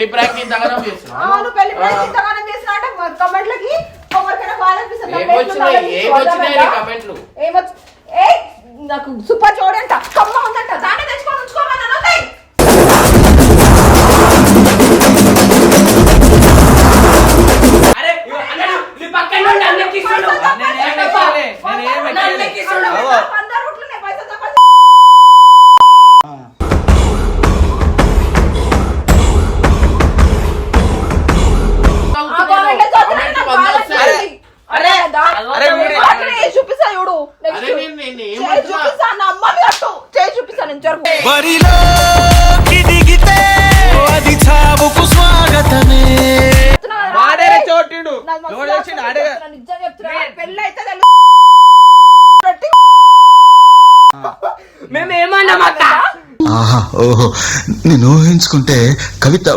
పెళ్ళి ప్రాంక్ ఇంతగానం చేస్తున్నావు? పెళ్ళి ప్లాన్ ఇంతగానం చేసిన అంటే కమెంట్లకి ఎవరికైనా బాధ ఏమొచ్చినాయి? కమెంట్లు? ఏమొచ్చి ఏ నాకు సూపర్ చూడంట. అది చావుకు స్వాగతమే. వాడే చోటిండు. నిజం చెప్తున్నా. పెళ్ళి అయితే ఆహా ఓహో. నేను ఊహించుకుంటే కవిత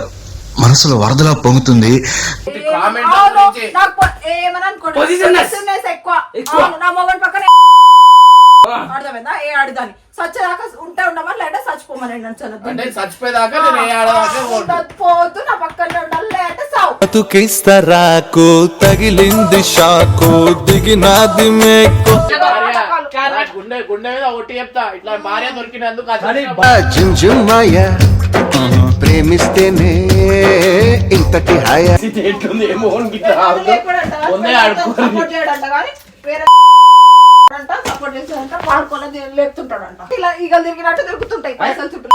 మనసులో వరదలా పొంగుతుంది. సచ్చేదాకా సావు. బతుకిస్తరాకు తగిలింది షాకు? దిగినాది మేకు? గుండె గుండె మీద ఒకటి చెప్తా. ఇట్లా భార్య దొరికినందుకు అది జింజుమాయ ప్రేమిస్తేనే ఇంతటి హాయ. ఎట్లుంది ఏమో గిట్లా ఆడుతూ ముందే ఆడుకోవాలి సపోర్ట్ చేయడంట కానీ వేరే అంట సపోర్ట్ చేసేదంట వాడుకోలేదు లేపుతుంటాడంట. ఇలా ఈగలు తిరిగినట్టు తిరుగుతుంటాయి పైసలు చుట్టూ.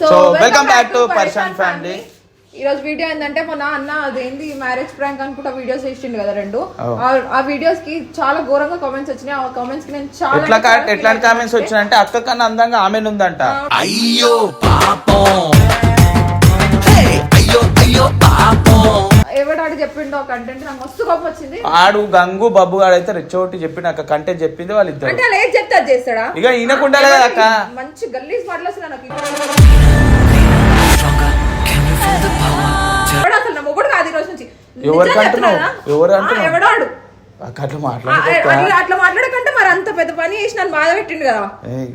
So, welcome back to Pershan family. ఈ రోజు వీడియో ఏంటంటే మొన్న అన్న అదేంది మ్యారేజ్ ప్రాంక్ అనుకుంటా వీడియోస్ వేసిండు కదా రెండు. ఆ- ఆ వీడియోస్కి చాలా ఘోరంగా కామెంట్స్ వచ్చినాయి. ఆ కామెంట్స్కి నేను చాలా ఎట్లా ఎట్లాంటి. కామెంట్స్ వచ్చినాయంటే అక్క కన్నా అందంగా ఆమె ఉందంట అయ్యో పాపం. హే, అయ్యో అయ్యో పాపం. ఎవడాడు చెప్పిండో కంటెంట్ నాకు మస్తు కోపం వచ్చింది. ఆడు గంగు బబ్బు గాడు అయితే రెచ్చోటి చెప్పి నాకు కంటెంట్ చెప్పింది అంటే ఏం చెప్తే అది చేస్తాడా? ఇక ఈయనకుండాలి కదా అక్క. మంచి గల్లీస్ మాటలు నాకు. ఎవడు అసలు నా మొగుడు కాదు ఈ రోజు నుంచి. ఎవరికి నిజంగా అంటున్నావు? చెప్తున్నానా? ఎవరు ఆ, అంటున్నావు? ఎవడాడు? అక్క అట్లా ఆ, మాట్లాడక అట్లా అట్లా మాట్లాడకంటే మరి అంత పెద్ద పని చేసి నన్ను బాధ పెట్టిండు కదా. ఏయ్,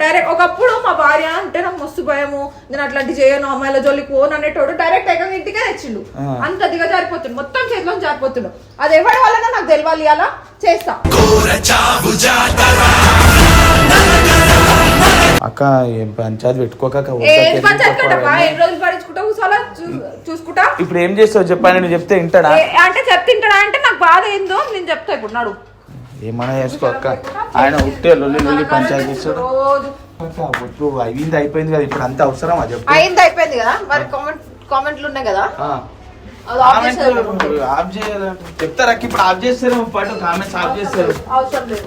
డైరెక్ట్ ఒకప్పుడు మా భార్య అంటే నాకు మస్తు భయము. నేను అట్లాంటి చేయను అమ్మాయిల జోలికి పోను అనేటోడు డైరెక్ట్ ఏకంగా ఇంటికే తెచ్చిండు. ఆ. అంత దిగ జారిపోతుండు. మొత్తం చేతిలో జారిపోతుండు. అది ఎవరి వల్ల నాకు తెలియాలి అలా చేస్తా. అక్క ఏం పంచాయతీ పెట్టుకోక ఇప్పుడు ఏం చేస్తావు చెప్పాను నువ్వు చెప్తే వింటాడా? అంటే చెప్తింటాడా అంటే నాకు బాధ ఏందో నేను చెప్తా ఇప్పుడు నాడు. ఏమన్నా చేసుకో అక్క. ఆయన ఉట్టే లొల్లి లొల్లి పంచాయతీ చేస్తాడు. వద్దు అయింది అయిపోయింది కదా ఇప్పుడు అంత అవసరమా చెప్పు. అయింది అయిపోయింది కదా? మరి కామెంట్ కామెంట్లు ఉన్నాయి కదా? ఆఫ్ చేయాలంటే చెప్తారు ఇప్పుడు ఆఫ్ చేస్తారు పాటు కామెంట్స్ ఆఫ్ చేస్తారు అవసరం లేదు.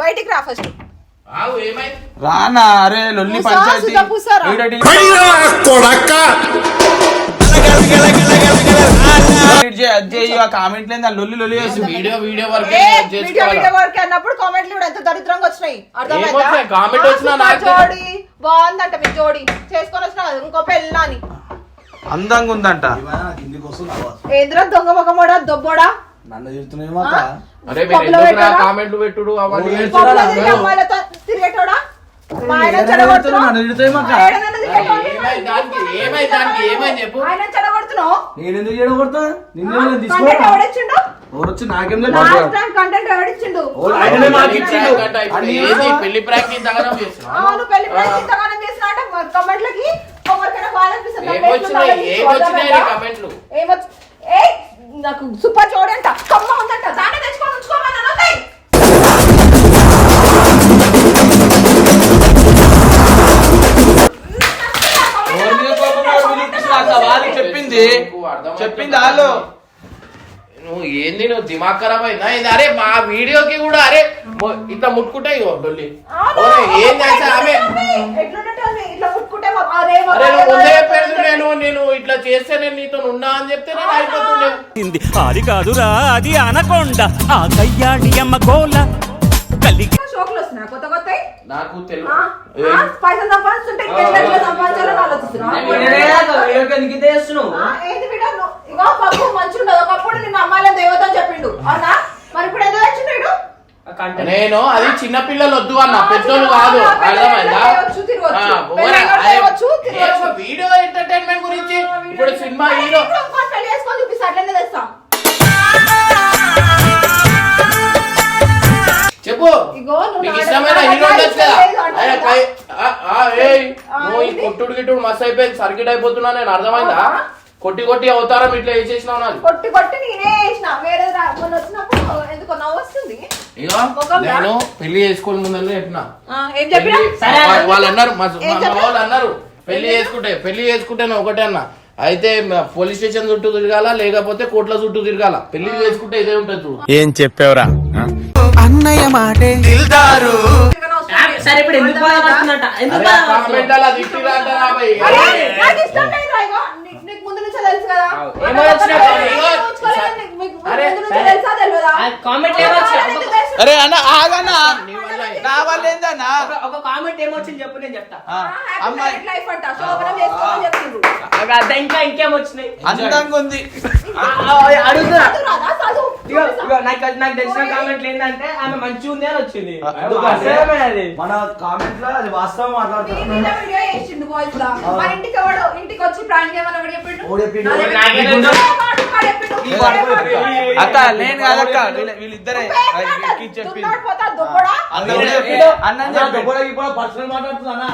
బయటికి రా ఫస్ట్ రానా అరే లొల్లి పంచాయతీ. కామెంట్ లేదు లొల్లి లొల్లి చేసి వీడియో వీడియో వరకు ఏ, వీడియో చేసుకోవాలి? వీడియో వరకు అన్నప్పుడు కామెంట్లు కూడా ఎంత దరిద్రంగా వచ్చినాయి. అర్థమైందా? కామెంట్ వచ్చినా జోడి. బాగుందంట మీ జోడి. చేసుకొని వచ్చిన కదా ఇంకో పెళ్ళాని. అందంగా ఉందంట. ఏంద్రా దొంగ మొగమోడా దొబ్బోడా? నన్ను అరే మీరు? కామెంట్లు పెట్టుడు అవన్నీ పబ్బులో? తిరిగి అమ్మాయిలతో తిరిగేటోడా మా ఆయన చెడగొడుతున్నావు? నన్ను తిడుతాయేమో ఆ ఏడనన్న తిరిగేటోడిని ఏమైంది దానికి? ఏమైంది దానికి? ఏమైంది చెప్పు? ఆయన చెడగొడుతున్నావు నేను ఎందుకు చేయడం కొడతా నిన్ను ఎవరైనా కంటెంట్ తీసుకోరా ఎవడిచ్చిండు ఎవరు వచ్చి నాకేం లాస్ట్ టైం కంటెంట్ ఎవడిచ్చిండు ఆయననే మాకు పెళ్ళి ఇచ్చిండు. prank అంట. ఇప్పుడు అన్ని ఏంది ఏమో. పెళ్ళి ప్రాంక్ ఇంతగానం చేస్తున్నావు అవును పెళ్ళి ప్లాన్ ఇంతగానం చేసిన అంటే కమెంట్లకి ఎవరికైనా బాధ అనిపిస్తుంది నా ప్లేట్లు ఏమొచ్చినాయి? నాలుగు ఏమొచ్చినాయి చూద్దామంట. కమెంట్లు? ఏమొచ్చి ఏ నాకు సూపర్ చూడంట కమ్మ చెప్పింది? చెప్పింది వాళ్ళు నువ్వు ఏంది నువ్వు దిమాగ్ ఖరాబ్ అయిందా ఏంది? అరే మా వీడియోకి కూడా అరే ఇట్లా ముట్టుకుంటే ఇగో డొల్లి. ఏం చేస్తా ఆమె అరే నువ్వు ముందే నేను నేను ఇట్లా చేస్తే నేను నీతో ఉన్నా అని చెప్తే నేను అయిపోతుండే. అది కాదురా అది అనకొండ. ఆ కయ్యాడి అమ్మ గోల. షోకులు వస్తున్నాయి? కొత్త కొత్త నాకు తెలుగు పైసలు సంపాదిస్తుంటే ఇంకెట్లా ఎట్లా సంపాదించాలని ఆలోచిస్తున్నా ఎందుకు ఇంత చేస్తున్నావు? ఏంది బిడ్డ? నువ్వు- ఇగో పప్పు మంచిగా ఉండదు ఒకప్పుడు నిన్న అమ్మాయిల దేవత చెప్పిండు. అవునా? మరి ఇప్పుడు? నేను అది చిన్న పిల్లలు వద్దు అన్న. పెద్దోళ్ళు కాదు. అర్థమైందా? వీడియో ఎంటర్టైన్మెంట్ గురించి? ఇప్పుడు సినిమా హీరో చూపిస్తా అట్లనే తెస్తాం. చెప్పు. ఇగో నువ్వు నీకు ఇష్టమైన హీరో ఉండొచ్చు కదా. కై- ఆ, ఆ, ఏయ్, నువ్వు ఈ? కొట్టుడు గిట్టుడు మస్తు అయిపోయింది సర్కిట్ అయిపోతున్నా నేను అర్థమైందా. కొట్టి కొట్టి అవతారం ఇట్లా వేసేసినావు నాది. కొట్టి కొట్టి నేనే వేసిన వేరే రా- మొన్న వచ్చినప్పుడు ఎందుకో నవ్వు వస్తుంది. ఇగో? నేను పెళ్ళి చేసుకోని ముందర చెప్పిన. ఆ, ఏం చెప్పినా? పెళ్ళి- వా- వాళ్ళు అన్నారు మా ఏం మా చెప్పినా? వాళ్ళు అన్నారు పెళ్ళి చేసుకుంటే పెళ్ళి చేసుకుంటే నేను ఒకటే అన్న. అయితే మ- పోలీస్ స్టేషన్ చుట్టూ తిరగాల లేకపోతే కోట్ల చుట్టూ తిరగాల? పెళ్ళి చేసుకుంటే ఇదే ఉంటుంది చూడు. ఏం చెప్పావురా? అన్నయ్య మాటే. దిల్దారు. సరే ఇప్పుడు ఎందుకు బాధపడుతున్నట్ట? ఎందుకు అరే, అన్న ఆగన్నా. నీ వల్ల ఏందన్నా? ఒక- కామెంట్ ఏమొచ్చింది చెప్పు నేను చెప్తా. అమ్మాయి ఇంకా ఇంకేం వచ్చినాయి? అందంగా ఉంది. అడుగుతున్నా. నాకు తెలిసిన ఏంటంటే ఆమె ఉంది అని వచ్చింది. ఎందుకు వాస్తవమే అది. మన కామెంట్లో అది వాస్తవం. అక్క నేను కాదక్క వీళ్ళ- వీళ్ళిద్దరే. చెప్పింది అన్న పర్సనల్ మాట్లాడుతున్నా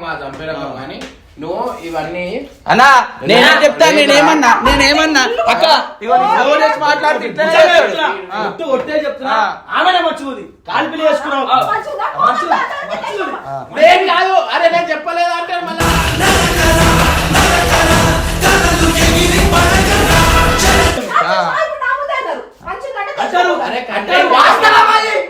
మా చంపే రకం కానీ నువ్వు ఇవన్నీ అన్నా నేనేం చెప్తా నేనేమన్నా నేనేమన్నా? అక్క మాట్లాడితే. చెప్తున్నా. ఆమెనే. మంచిగుందా? నేను కాదు. అరే నేను చెప్పలేదు అంటే మళ్ళీ? అంటారు. అరే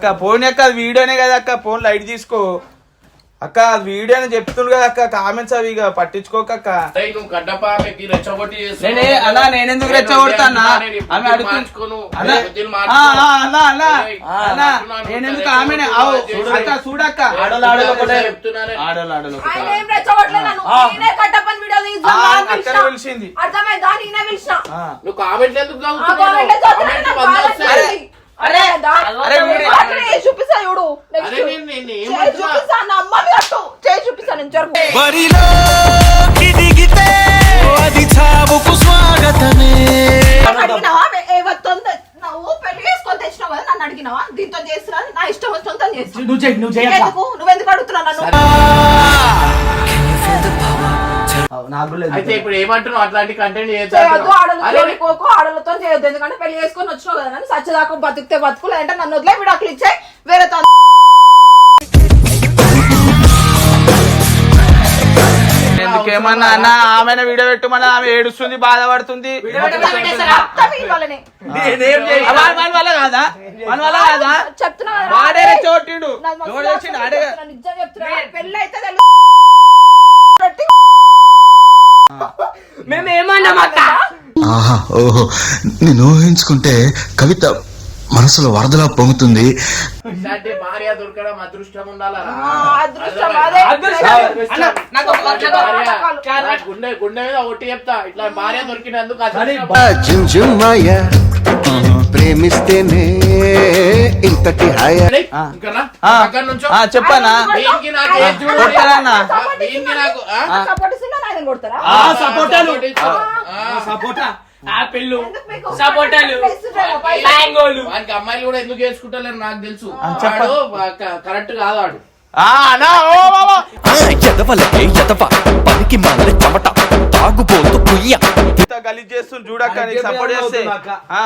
అక్క ఫోన్ అక్క అది వీడియోనే కదా అక్క ఫోన్ లైట్ తీసుకో. అక్క అది వీడియో అని కదా అక్క కామెంట్స్ అవి ఇక పట్టించుకోక అక్క. అరే, నువ్వు గడ్డప ఆమెకి రెచ్చగొట్టి చేస్తున్నావు. నేనే అలా నేనెందుకు రెచ్చగొడతా అన్న నేను ఈ ఆమె బుద్ధులు అడుగుతుంది మార్చుకోను. అన్న ఈ బుద్ధులు ఆ, మార్చుకో. ఆ, అన్న అన్న ఏయ్, అన్న అంటున్నాను, నేనెందుకు సరే, ఆమెనే చూడు, అవు చూడు. అక్క. చూడక్క. పిలిచింది. నువ్వు ఎందుకు చూపిస్తా చూడు? చూపిస్తా నా అమ్మని కట్టు చేసి చూపిస్తా నేను జరుగు. చావుకు స్వాగతమే. అడిగినావా? ఏవత్తుందో నువ్వు పెళ్ళి చేసుకొని తెచ్చినావు? కదా నన్ను అడిగినావా? దీంతో చేస్తున్నా? నా ఇష్టం వచ్చినంత చేసి నువ్వు నువ్వెందుకు అడుగుతున్నావు నన్ను? అయితే ఇప్పుడు ఏమంటున్నావు? అట్లాంటి కంటెంట్ చేయొద్దు ఆడలతో అరే కోకో ఆడలతో చేయొద్దు. ఎందుకంటే పెళ్ళి చేసుకొని వచ్చినావు కదా నన్ను. సచ్చదాకా బతికితే బతుకు లేదంటే నన్ను వదిలే. విడాకులు ఇచ్చే వేరే ఎందుకేమన్నా అన్న? ఆమె వీడియో పెట్టమన్నా ఆమె ఏడుస్తుంది బాధపడుతుంది. చెప్తున్నా. వాడే పెళ్ళి అయితే ఆహా ఓహో నేను ఊహించుకుంటే కవిత మనసులో వరదలా పొంగుతుంది ఇలాంటి భార్య దొరకడం అదృష్టం ఉండాలా ఆ, అదృష్టం అదే. అదృష్టం. అన్న, నాకు ఒక- ఇలాంటి నాకు ఒక- భార్య- కాదు. నా గుండె గుండె మీద ఒట్టి చెప్తా ఇట్లా భార్య దొరికినందుకు కానీ అదృష్టం. జింజుమాయ ప్రేమిస్తేనే ఇంతటి హాయ రెడీ? ఇంకానా? ఆ. పక్కన నుంచో. ఆ, చెప్పన్నా వీనికి నాకు ఏం చూడు. కొడతారన్నా? ఆ, వీనికి నాకు ఆ? సపోర్ట్ ఆయన కొడతారా? ఆ, సపోటాలు. సపోటా. మీకు సపోటాలు? మ్యాంగోలు వానికి అమ్మాయిలు కూడా ఎందుకు వేసుకుంటలేరు నాకు తెలుసు. వాడు కరెక్ట్ కాదు వాడు. ఆ, అన్నా, ఓ బాబా. ఎదవలకే ఎదవ? పనికి మాల చెమట. తాగుబోతు కుయ్య. ఇంత గలీజ్ చేస్తుంది చూడక్క నీకు సపోర్ట్ చేస్తే. ఆ.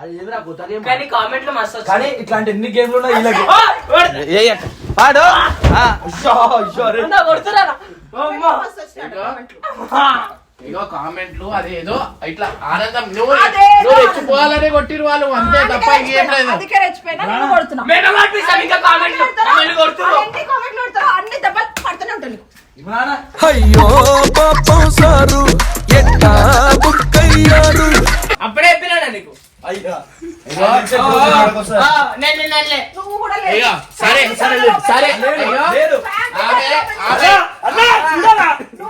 అది ఎదురా కొత్త గేమ్? కానీ కామెంట్లు మస్తు వచ్చాయి. కానీ ఇట్లాంటి ఎన్ని గేమ్లు ఉన్నాయి వీళ్ళకి. ఏయ్ అక్క. పాడు ఆ. ఇదిగో. కామెంట్లు. ఆ. ఇగో కామెంట్లు అదేదో ఇట్లా ఆనందం. నువ్వు రెచ్చిపోవాలనే కొట్టిరు వాళ్ళు అంతే తప్ప ఇంకేం లేదు. అందుకే రెచ్చిపోయినా నేను కొడుతున్నా. మేము పంపిస్తాం ఇంకా కామెంట్లు. మమ్మల్ని కొడుతున్నారు అన్ని కామెంట్లు కొడతారు? అన్ని దెబ్బలు పడుతూనే ఉంటాను నీకు. ఇమ్రానా. అయ్యో పాపం సారు ఎట్టా బుక్కయ్యారు అప్పుడే చెప్పినాడా నీకు? సరే సరే సరే.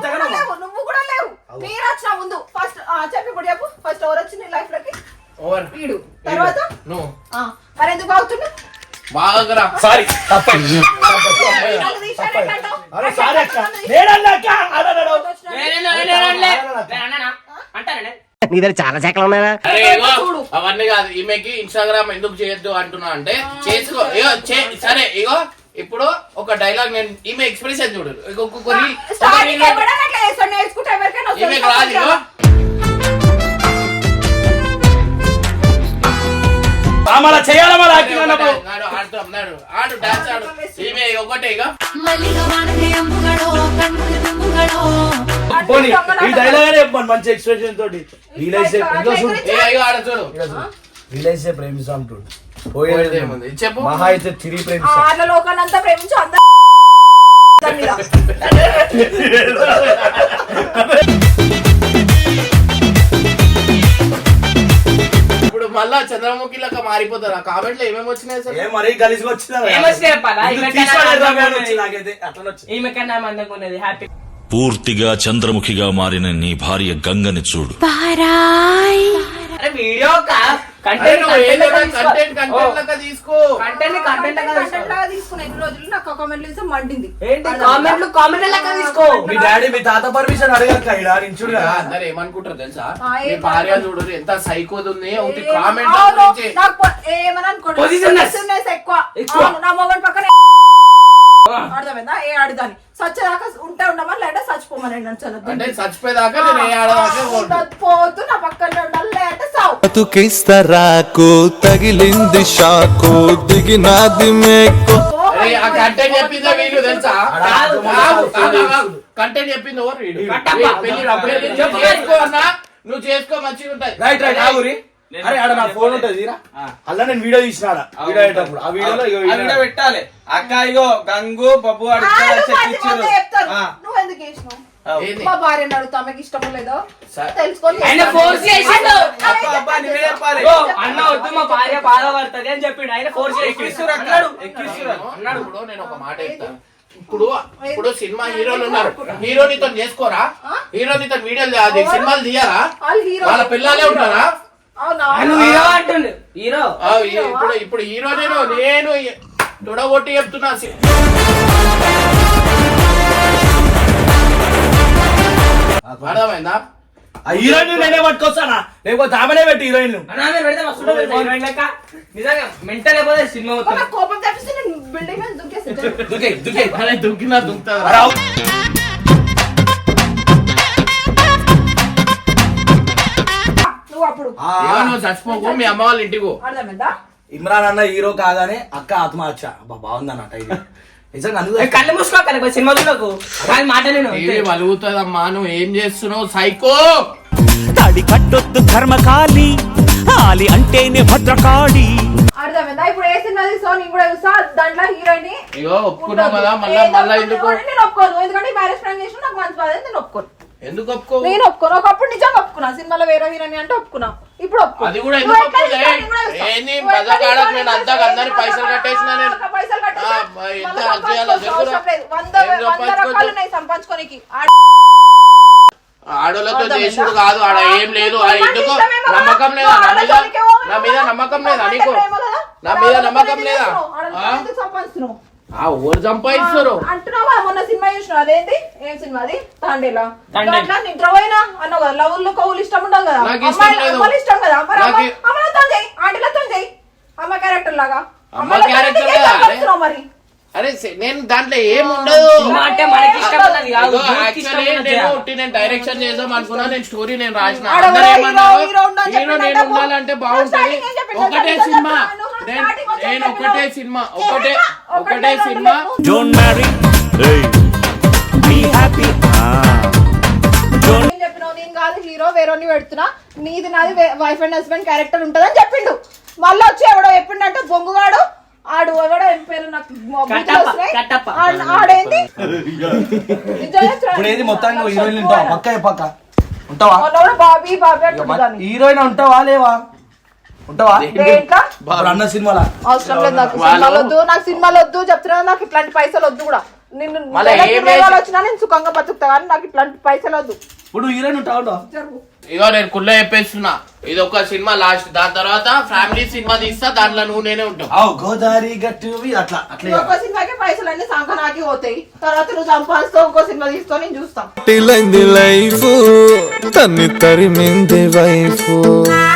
నువ్వు కూడా లేవు మీరు వచ్చిన ముందు ఫస్ట్ చెప్పి ఇప్పుడు చెప్పు. ఫస్ట్ ఎవరు వచ్చి నీ లైఫ్లోకి? ఓవర్. వీడు. తర్వాత? నువ్వు ఆ, మరి ఎందుకు బాగుతుండే? బాగా సారీ తప్పండి అరే సారీ అక్క. ఇగో అవన్నీ కాదు. ఈమెకి ఇన్స్టాగ్రామ్ ఎందుకు చేయొద్దు అంటున్నా అంటే చేసుకో. సరే ఇగో. ఇప్పుడు ఒక డైలాగ్ నేను ఈమె ఎక్స్ప్రెషన్ చూడు. ఈమెకి రాదు ఇగో. మళ్ళా చేయాలా మళ్ళా యాక్టింగ్ అన్నప్పుడు? నాడు ఆడుతాం నాడు. ఆడు డాన్స్ ఆడు. ఈమె ఒకటే ఇగో. పోనీ ఈ డైలాగ్ చెప్పండి మంచి ఎక్స్ప్రెషన్ తోటి. రియలైజ్ రియలైజ్ ప్రేమిస్తాం చూడు. పోయేది పోయేది ఏముంది? చెప్పు. మహా అయితే తిరిగి ఆ, ప్రేమిస్తాం. అట్లా ప్రేమించు అందరూ దాని మీద. ఇప్పుడు మళ్ళా చంద్రముఖి లాగా మారిపోతారు? ఆ కామెంట్లో ఏమేమి వచ్చినాయి ఏ మరీ గలీజ్గా వచ్చిందా చెప్పాలా? వచ్చింది అట్లా వచ్చింది. ఈమె కన్నా మందంగా ఉన్నది. హ్యాపీ పూర్తిగా చంద్రముఖిగా మారిన నీ భార్య గంగని చూడు. అరే వీడియో అరే కంటెంట్ రోజులు నాకు కామెంట్లు చూస్తే మండింది. ఏంటి? కామెంట్లు కామెంట్ లెక్క తీసుకో. మీ డాడీ మీ తాత పర్మిషన్ అడగక్క ఇలా నించుడు అందరు ఏమనుకుంటారు తెలుసా? మీ భార్య చూడు ఎంత సైకోది ఉంది ఒకటి ఏ- కామెంట్ అవును, గురించి నాకు పొ- ఏమని అనుకోండి Positiveness. Positiveness ఎక్కువ. ఎక్కువ. అవును, నా మొగన్ పక్కన అర్థమైందా? ఏ ఆడిదాని సచ్చేదాకా ఉంటే ఉండమని లేదా చచ్చిపోమని అంటే చచ్చిపోయేదాకా. పోతూ నా పక్కన ఉండాలి లేదంటే సావు. బతుకిస్తరాకు తగిలింది షాకు దిగినాది మేకు. అరే ఆ కంటెంట్ చెప్పిందే వీళ్ళు తెలుసా? కాదు, కంటెంట్ చెప్పింది ఎవరు వీడు పెళ్ళి నువ్వు చేసుకో అన్నా నువ్వు చేసుకో మంచిగా ఉంటది రైట్ రైట్ ఆగురి. అరే ఆడ నా ఫోన్ ఉంటది తీరా. అలా నేను వీడియో తీసిన వీడియో అయ్యేటప్పుడు ఆ వీడియోలో ఇగో ఆ వీడియో వీడియో పెట్టాలి. అక్క ఇగో గంగు బబ్బు? మా అడుగుతా ఆమెకి లేదో అన్న వద్దు భార్య బాధపడుతుంది అని చెప్పిండు. ఆయన ఫోర్స్ ఎక్కిస్తురు అన్నాడు. ఇప్పుడు నేను ఒక మాట చెప్తాను ఇప్పుడు ఇప్పుడు సినిమా హీరోలు ఉన్నారు. హీరోనితో చేసుకోరా? హీరోనితో వీడియోలు సినిమాలు తీయరా వాళ్ళు హీరో వాళ్ళ పిల్లలే ఉంటారా? ఆయన హీరో అంటుండు. హీరో. ఆ, ఇప్పుడు ఇప్పుడు హీరో నేను నేను తొడగొట్టి చెప్తున్నా అర్థమైందా? ఆ హీరోయిన్ నేనే పట్టుకొస్తానా? లేకపోతే ఆమెనే పెట్టి హీరోయిన్ అన్నా మీరు పెడితే మస్తు ఉంటుంది నువ్వు చచ్చిపోకు మీ అమ్మ వాళ్ళ ఇంటికి. అర్థమైందా? ఇమ్రాన్ అన్న హీరో కాగానే అక్క ఆత్మహత్య. అబ్బా బాగుందన్నట ఇది. నిజంగా అందుకు కళ్ళు మూసుకో కనుక సినిమా చూడకు. కానీ మాట నేను టీవీ వలుగుతుందమ్మా నువ్వు ఏం చేస్తున్నావు? సైకో! తాడి కట్టొద్దు కర్మకాలి ఆలి అంటేనే భద్రకాళి. అర్థమైందా? ఇప్పుడు నేను కూడా చూసా దాంట్లో హీరోయిన్ ఇగో ఒప్పుకున్నావు కదా మళ్ళా మళ్ళా ఎందుకు? నేను ఒప్పుకోను? ఎందుకంటే మ్యారేజ్ ప్లాన్ చేసిన నాకు మంచి బాధ నేను ఒప్పుకోను. ఎందుకు ఒప్పుకో? నేను ఒప్పుకోను ఒకప్పుడు నిజంగా ఒప్పుకున్నా. సినిమాలో వేరే హీరోయిన్ అంటే ఒప్పుకున్నా. ఇప్పుడు. అది కూడా ఎందుకు? తీసుకో, నేను. ఏంది? అంతా అందరి. పైసలు కట్టేసిన నేను. పైసలు ఉన్నాయి సంపాదించుకోనికి. ఆడోళ్ళతో? చేసుడు కాదు ఆడ ఏం లేదు. ఎందుకో? నమ్మకం లేదా? నా మీద నా మీద నమ్మకం లేదా నీకు? నా మీద నమ్మకం లేదా? సంపాదిస్తున్నావు? ఆ ఊరు సంపాదిస్తారు. అంటున్నావా? మొన్న సినిమా చూసినావు? అదేంటి ఏం సినిమా అది? తాండేలా? తాండేల్. దాంట్లో నిద్రపోయినా అన్నావు? కదా లవ్వుల్లో కవులు ఇష్టం ఉండదు కదా? నాకు ఇష్టం. అమ్మాయిలు కదా? అమ్మలతో చేయి ఆంటీలతో చేయి అమ్మ క్యారెక్టర్ లాగా. అమ్మ మరి? అరే నేను దాంట్లో ఏం ఉండదు. సినిమా అంటే మనకి ఇష్టం ఉన్నది కాదు. ఇదిగో, యూత్కి ఇష్టం actually ఉన్నది నేను చేయాలి. ఉట్టి నేను డైరెక్షన్ చేద్దాం అనుకున్నా. నేను స్టోరీ నేను రాసిన. అందరూ నేను. ఉండాలంటే బాగుంటది? ఒకటే సినిమా. నేను నేను. ఒకటే సినిమా ఒకటే ఒకటే cinema. Don't marry be happy ఏం చెప్పినావు? నేను కాదు హీరో వేరేని పెడుతున్నా. నీది నాది వైఫ్ అండ్ హస్బెండ్ క్యారెక్టర్ ఉంటదని చెప్పిండు. మళ్ళీ వచ్చి ఎవడో చెప్పిండంటే బొంగుగాడు. ఆడు ఎవడో ఏం పేరు? నాకు ఆడేంది? ఇప్పుడు ఏది మొత్తానికి హీరోయిన్ ఉంటావా. పక్క పక్క ఉంటావా? బాబీ. హీరోయిన్ ఉంటావా లేవా? ఉంటావా? ఇప్పుడు అన్న సినిమాలా? అవసరం లేదు నాకు సినిమాలు వద్దు నాకు సినిమాలు వద్దు చెప్తున్నా నాకు ఇట్లాంటి పైసలు వద్దు కూడా. నిన్ను వచ్చినా నేను సుఖంగా బతుకుతా కానీ నాకు ఇట్లాంటి పైసలు వద్దు. ఇప్పుడు హీరోయిన్ ఉంటావా? ఇగో నేను కుళ్ళ చెప్పేస్తున్నా. ఇది ఒక సినిమా లాస్ట్. దాని తర్వాత ఫ్యామిలీ సినిమా తీస్తా దాంట్లో నువ్వు నేనే ఉంటావు. అవు గోదావరి గట్టు అట్లా అట్లే ఒక్క సినిమాకి పైసలు అన్ని సంకనాకి పోతాయి. తర్వాత నువ్వు సంపాదిస్తావు ఇంకో సినిమా తీస్తావు నేను చూస్తాం. లైఫ్ తన్ని తరిమింది వైఫ్.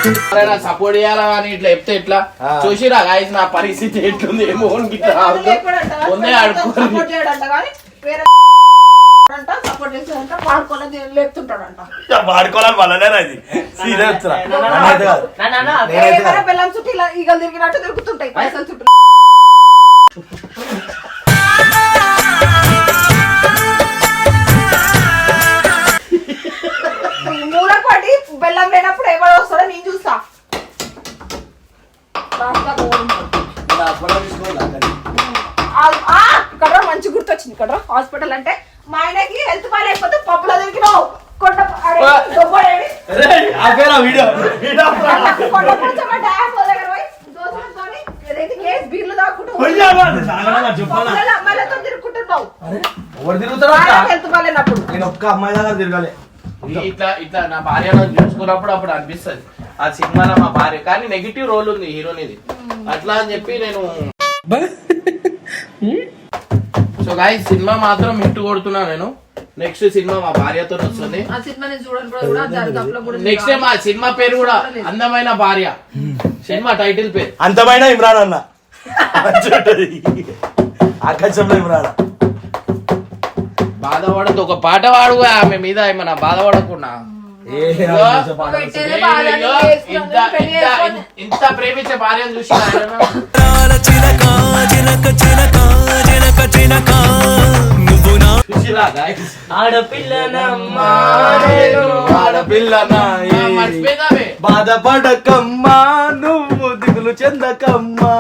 ఎవరైనా సపోర్ట్ చేయాలా అని ఇట్లా చెప్తే ఇట్లా చూసిరా గాయస్ నా పరిస్థితి ఎట్లుంది? ఏమో ముందే సపోర్ట్ లేపుతుంటాడంట. వాడుకోవాలని వాళ్ళనే అది సీరియస్ పిల్లల చుట్టూ ఇలా ఈగలు తిరిగినట్టు తిరుగుతుంటాయి పైసలు చుట్టూ. బెల్లం లేనప్పుడు ఎవరు వస్తాడో నేను చూస్తా. ఇక్కడ మంచి గుర్తొచ్చింది ఇక్కడ హాస్పిటల్ అంటే మా ఆయనకి హెల్త్ బాగాలేకపోతే పప్పులో తిరిగినావు. కొండ ఆడే, దొబ్బడేడి. వీడియో. కొండ కొంచెం ఆ డ్యామ్ దగ్గర పోయి. దోసలతోని ఏదైతే కేస్ బీర్లు తాక్కుంటూ పప్పులలో అమ్మాయిలతో తిరుగుకుంటున్నావు ఎవరు తిరుగుతారా ఆయనకి హెల్త్ బాగాలేనప్పుడు నేను ఒక్క అమ్మాయి దగ్గర తిరగాలి. ఇట్లా ఇట్లా నా భార్యను చూసుకున్నప్పుడు అప్పుడు అనిపిస్తుంది. ఆ సినిమాలో మా భార్య కానీ నెగిటివ్ రోల్ ఉంది హీరోనిది అట్లా అని చెప్పి నేను గాయ సినిమా మాత్రం హిట్ కొడుతున్నా నేను. నెక్స్ట్ సినిమా మా భార్యతో వస్తుంది. నెక్స్ట్ ఆ సినిమా పేరు కూడా అందమైన భార్య. సినిమా టైటిల్ పేరు. అంతమైన ఇమ్రాన్ అన్న. ఆకాశంలో ఇమ్రాన్. బాధపడద్దు. ఒక పాట పాడు ఆమె మీద ఏమన్నా బాధపడకుండా. ఏ ఇదిగో, ఆకాశ పాట. పెట్టేదే బాధ, అయ్యో, నేను చేసుకున్నాను, బాధపడకమ్మా నువ్వు దిగులు చెందకమ్మా.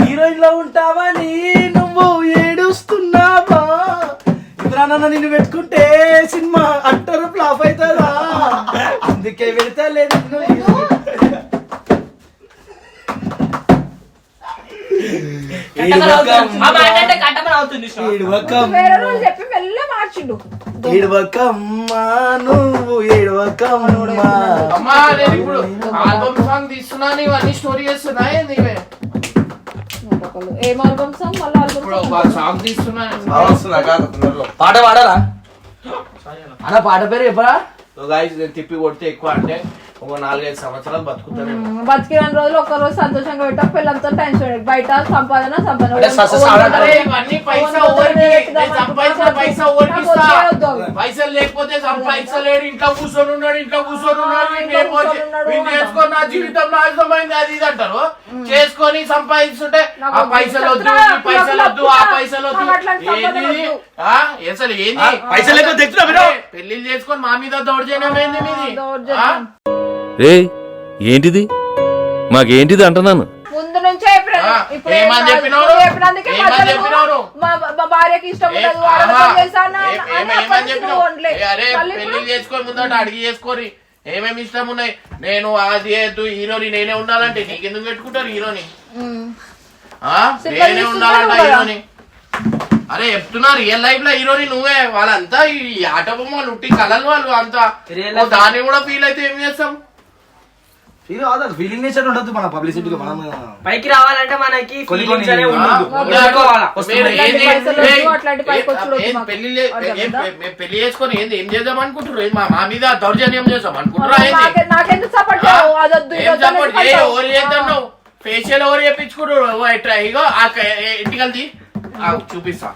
హీరోయిన్లో ఉంటావని నువ్వు ఏడుస్తున్నావా? ఇంద్రానన్న నిన్ను పెట్టుకుంటే సినిమా అంటారు ఫ్లాప్ అవుతుందా అందుకే పెడతలేదు కట్టమని అవుతుంది. ఆ మాట అంటే కట్టమని అవుతుంది వేరే రోజు చెప్పి మెల్ల మార్చిండు. ఏడవకమ్మా నువ్వు ఏడవకమ్మా అమ్మా. నేను ఇప్పుడు ఆల్బమ్ సాంగ్ తీస్తున్నాను ఇవన్నీ స్టోరీ చేస్తున్నా ఏంది ఇవే? ఏం ఆల్బమ్ సాంగ్ మళ్ళీ ఆల్బమ్ ఇప్పుడు ఒక సాంగ్ తీస్తున్నాను పాట పాడరా అన్న పాట పేరు చెప్పరా? తిప్పి కొడితే ఎక్కువ అంటే ఒక నాలుగైదు సంవత్సరాలు బతుకుతానేమో బతికిన రోజులు ఒక్క రోజు సంతోషంగా పెట్టా పిల్లలతో టెన్షన్ బయట సంపాదన సంపాదన. అంటే సక్సెస్ ఓన్ అవ్వడం- అరే ఇవన్నీ పైసా ఓవరికి నేను సంపాదించిన పైసా ఓవరికి ఇస్తా? పైసలు లేకపోతే సంపాదించలేడు. ఇంట్లో కూర్చొని ఉన్నాడు ఇంట్లో కూర్చొని ఉన్నాడు వీడిని ఏమో చే- కూర్చొని ఉన్నాడు వీడిని చేసుకొని నా జీవితం నాశనమైంది అది ఇది అంటారు. చేసుకొని నాకు ఆ పైసలు వద్దు చెప్తున్నా, ఈ పైసలు వద్దు ఆ నాకు పైసలు వద్దు. నాకు అట్లాంటి సంపాదన ఏంది? ఇది? వద్దు. ఆ? అసలు ఏంది? పైసలు లేకపోతే తెచ్చురా మీరు. పెళ్ళిళ్ళు చేసుకొని మా మీద దౌర్జన్యం ఏంది మీది? ఆ? రే ఏంటిది మాకేంటిది అంటున్నాను ముందు నుంచే చెప్పిన- ఆ, ఇప్పుడు ఏమని ఏం కాదు. చెప్పినావు? ఇప్పుడు చెప్పినందుకే ఏమని మధ్యలో చెప్పినావు? మా మా భార్యకి ఇష్టం ఏ- ఉండదు వాడకం ఆహా. చేశాను ఏ- అని ఏమ- అప్పటి ఏమని నుంచి చెప్పినావు? నువ్వు వండలే. ఏ అరే మళ్ళీ ఇప్పుడు పెళ్ళి చేసుకొని ముందట అడిగి చేసుకొని ఏమేమి ఇష్టం ఉన్నాయి నేను అది చేయొద్దు హీరోని నేనే ఉండాలంటే నీకెందుకు పెట్టుకుంటారు హీరోని ఆ? నేనే ఉండాలంట కదా. హీరోని అరే చెప్తున్నా రియల్ లైఫ్లో హీరోని నువ్వే వాళ్ళంతా ఈ ఆట బొమ్మలు ఉట్టి కలలు వాళ్ళు అంతా ఓ దాన్ని కూడా ఫీల్ అయితే ఏం చేస్తాం కాదు ఫీలింగ్ నేచర్ ఉండదు మన పబ్లిసిటీకి మనం పైకి రావాలంటే మనకి కొన్ని మాకు. పెళ్ళి చేసుకొని ఏంది ఏం చేద్దాం అనుకుంటారు మా మీద దౌర్జన్యం చేద్దాం అనుకుంటారా ఫేషియల్ ఎవరు ఎట్లా ఇగో ఆ క- ఏ- ఇంటికి వెళ్తి ఆ, చూపిస్తా.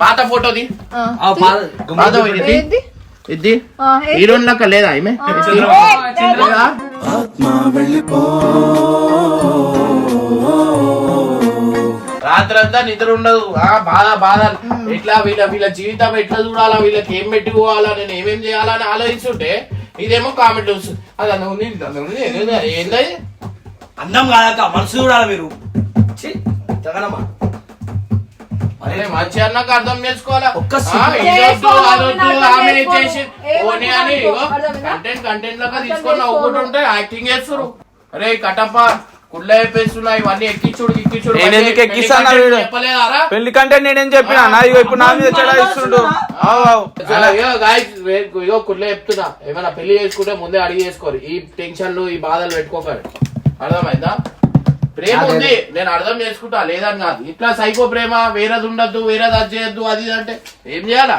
పాత ఫోటోది ఇది? హీరోయిన్ లెక్క లేదా ఈమె? రాత్రంతా నిద్ర ఉండదు. ఆ బాధ బాధ. ఎట్లా వీళ్ళ వీళ్ళ జీవితం ఎట్లా చూడాలా? వీళ్ళకి ఏం పెట్టుకోవాలా? నేను ఏమేం చేయాలా అని ఆలోచిస్తుంటే ఇదేమో కామెంట్ వస్తుంది. అది అంత ఉంది అంత ఉంది అందం కాదక్క మనసు చూడాలి మీరు? ఛీ, జగనమ్మ. అరే మంచి అన్నాక అర్థం చేసుకోవాలా? కంటెంట్ కంటెంట్ లాగా తీసుకొని యాక్టింగ్ చేస్తారు అరే కటప్ప కుళ్ళ అయిపోయిస్తున్నా ఇవన్నీ ఎక్కించుడు ఎక్కించుడు నేను ఎందుకు ఎక్కిస్తాను వీడు? చెప్పలేదారా? పెళ్ళి కంటే నేనేం చెప్పినా? నా ఇప్పుడు నా మీద ఇగో కుళ్ళే చెప్తున్నా ఏమైనా పెళ్ళి చేసుకుంటే ముందే అడిగి చేసుకోరు ఈ టెన్షన్లు ఈ బాధలు పెట్టుకోకండి. అర్థమైందా? ప్రేమ ఉంది నేను అర్థం చేసుకుంటా లేదని కాదు. ఇట్లా సైకో ప్రేమ వేరేది ఉండద్దు వేరేది అది చేయొద్దు అది ఇది అంటే ఏం చేయాలా?